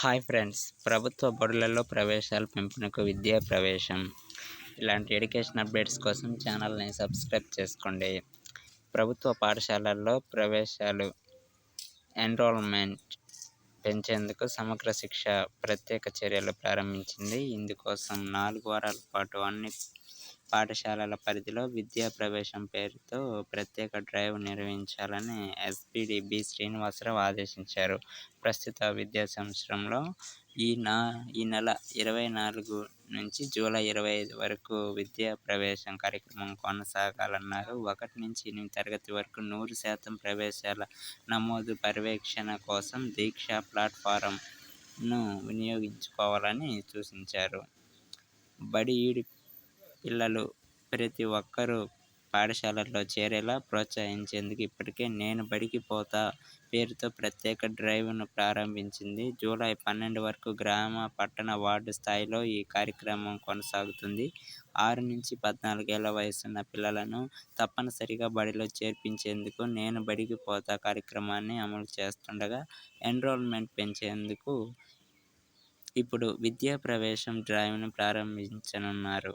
Hi friends. ప్రభుత్వ బడులలో ప్రవేశాలు పెంపునకు విద్యా ప్రవేశం. ఇలాంటి ఎడ్యుకేషన్ అప్డేట్స్ కోసం ఛానల్ని సబ్స్క్రైబ్ చేసుకోండి. ప్రభుత్వ పాఠశాలల్లో ప్రవేశాలు ఎన్రోల్మెంట్ పెంచేందుకు సమగ్ర శిక్ష ప్రత్యేక చర్యలు ప్రారంభించింది. ఇందుకోసం నాలుగు వారాల పాటు అన్ని పాఠశాలల పరిధిలో విద్యా ప్రవేశం పేరుతో ప్రత్యేక డ్రైవ్ నిర్వహించాలని ఎస్పీడి బి శ్రీనివాసరావు ఆదేశించారు. ప్రస్తుత విద్యా సంవత్సరంలో ఈ నా ఈ నెల ఇరవై నాలుగు నుంచి జూలై ఇరవై ఐదు వరకు విద్యా ప్రవేశం కార్యక్రమం కొనసాగాలన్నారు. ఒకటి నుంచి ఎనిమిది తరగతి వరకు నూరు శాతం ప్రవేశాల నమోదు పర్యవేక్షణ కోసం దీక్ష ప్లాట్ఫారంను వినియోగించుకోవాలని సూచించారు. బడి ఈడి పిల్లలు ప్రతి ఒక్కరూ పాఠశాలల్లో చేరేలా ప్రోత్సహించేందుకు ఇప్పటికే నేను బడికి పోతా పేరుతో ప్రత్యేక డ్రైవ్ను ప్రారంభించింది. జూలై పన్నెండు వరకు గ్రామ పట్టణ వార్డు స్థాయిలో ఈ కార్యక్రమం కొనసాగుతుంది. ఆరు నుంచి పద్నాలుగేళ్ళ వయసున్న పిల్లలను తప్పనిసరిగా బడిలో చేర్పించేందుకు నేను బడికి పోతా కార్యక్రమాన్ని అమలు చేస్తుండగా ఎన్రోల్మెంట్ పెంచేందుకు ఇప్పుడు విద్యా ప్రవేశం డ్రైవ్ను ప్రారంభించనున్నారు.